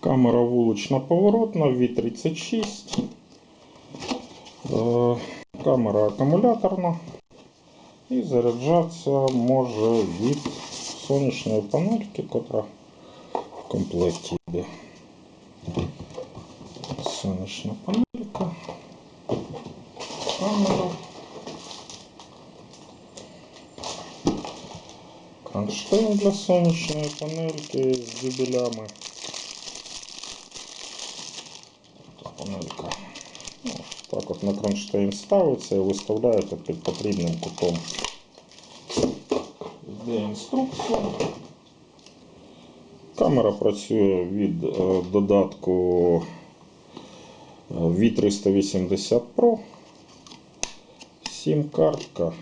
Камера вулична поворотна, V36. Е, Камера акумуляторна. І заряджатися може від сонячної панельки, котра в комплекті йде. Сонячна панелька. Камера. Кронштейн для сонячної панельки з дюбелями. Панелька. Ну, так от на кронштейн ставиться і виставляєте під потрібним кутом. Йде інструкція. Камера працює від е, додатку е, V380 Pro. Сім-картка.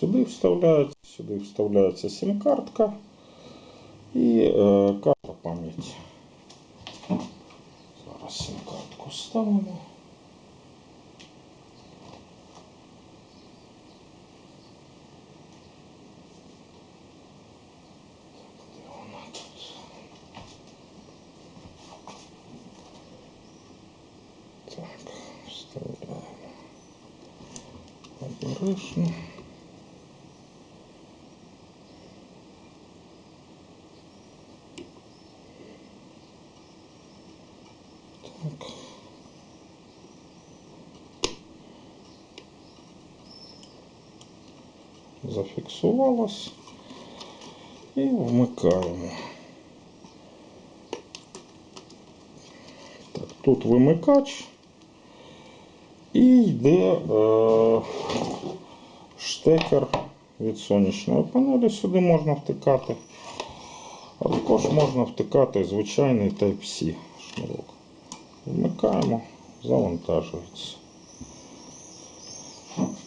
Сюди вставляється, сюди вставляється сім-картка і е, де? Так, вставляємо. Обережно. Зафіксувалось. І вмикаємо. Так, тут вимикач. І йде е, штекер від сонячної панелі. Сюди можна втикати. А також можна втикати звичайний Type-C шнурок. Вмикаємо, завантажується.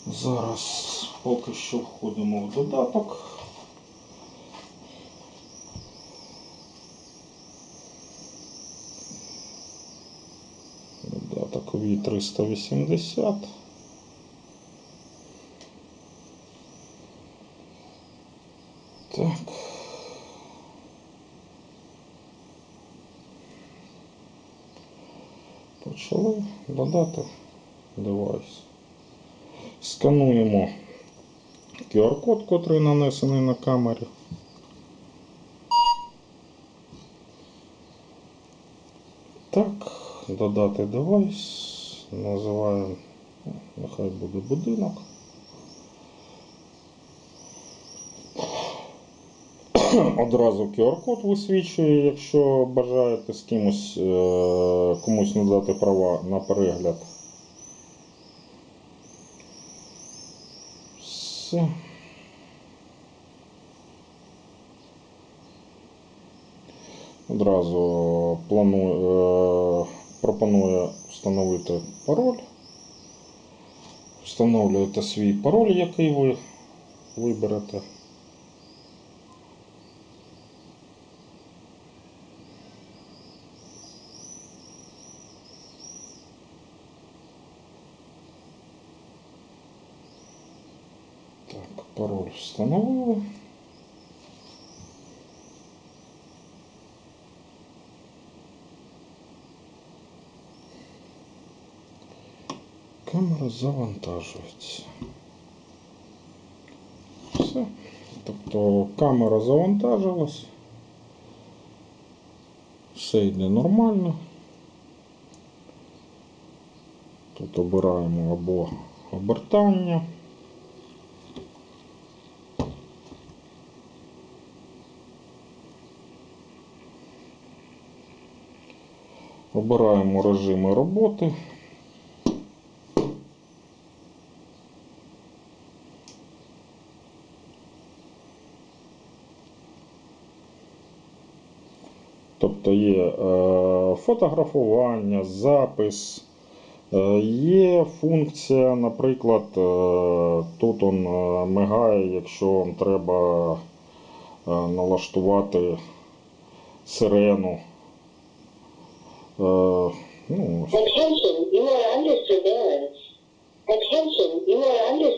Зараз поки що входимо в додаток. Додаток V380. Так. Почали додати девайс. Скануємо QR-код, котрий нанесений на камері. Так, додати девайс. Називаємо, нехай буде будинок. Одразу QR-код висвічує, якщо бажаєте з кимось е, комусь надати права на перегляд. Все. Одразу планую, е, пропонує встановити пароль. Встановлюєте свій пароль, який ви виберете. Так, пароль встановили. Камера завантажується. Все. Тобто камера завантажилась. Все йде нормально. Тут обираємо або обертання. Обираємо режими роботи. Тобто є е, фотографування, запис, е, є функція, наприклад, е, тут он мигає, якщо вам треба налаштувати сирену.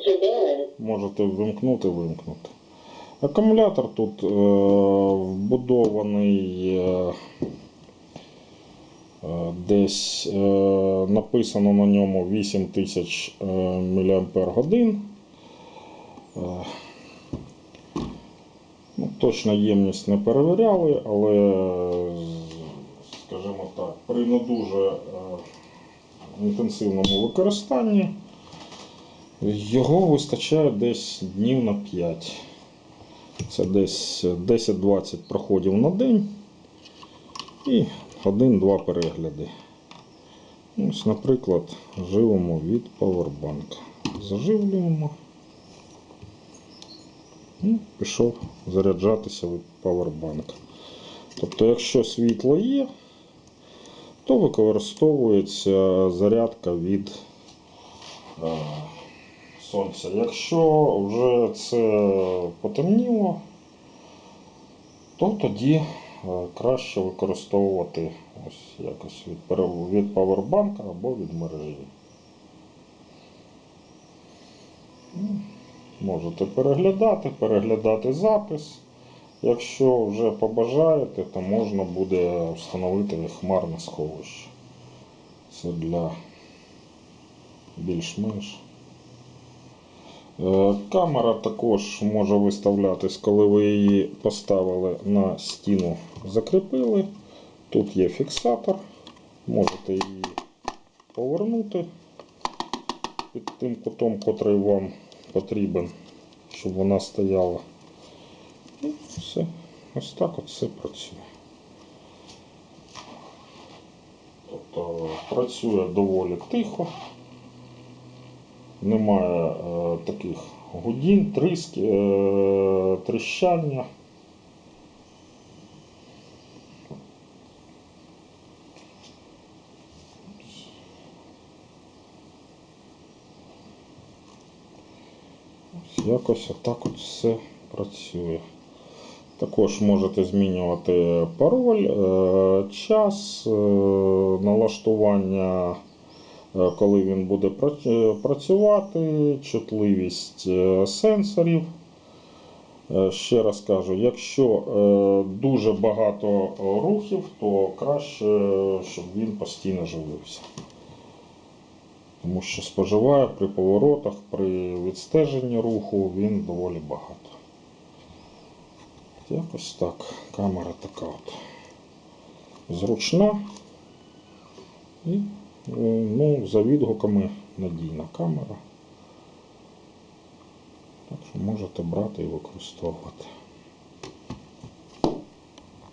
Surveillance. можете вимкнути, вимкнути. Акумулятор тут е, вбудований е, Е, Десь е, написано на ньому 8000 е, мАч. Е, Ну, точно ємність не перевіряли, але, скажімо так, при не дуже е, інтенсивному використанні його вистачає десь днів на 5. Це десь 10-20 проходів на день і 1-2 перегляди. Ось, наприклад, живемо від Powerbank. Заживлюємо. І пішов заряджатися від Powerbank. Тобто, якщо світло є, то використовується зарядка від е, сонця. Якщо вже це потемніло, то тоді е, краще використовувати ось якось від, від павербанка або від мережі. Ну, Можете переглядати, переглядати запис. Якщо вже побажаєте, то можна буде встановити хмарне сховище. Це для більш-менш. Е, Камера також може виставлятись, коли ви її поставили на стіну, закріпили. Тут є фіксатор, можете її повернути під тим кутом, котрий вам потрібен, щоб вона стояла. І все. Ось так от все працює. Тобто працює доволі тихо. Немає е, таких гудінь, триск, е, тріщання. Ось Якось отак от все працює. Також можете змінювати пароль, е, час, е, налаштування, е, коли він буде працювати, чутливість сенсорів. Ще раз кажу, якщо дуже багато рухів, то краще, щоб він постійно живився. Тому що споживає при поворотах, при відстеженні руху він доволі багато. Якось так. Камера така от зручна і е, ну, за відгуками надійна камера. Так що можете брати і використовувати.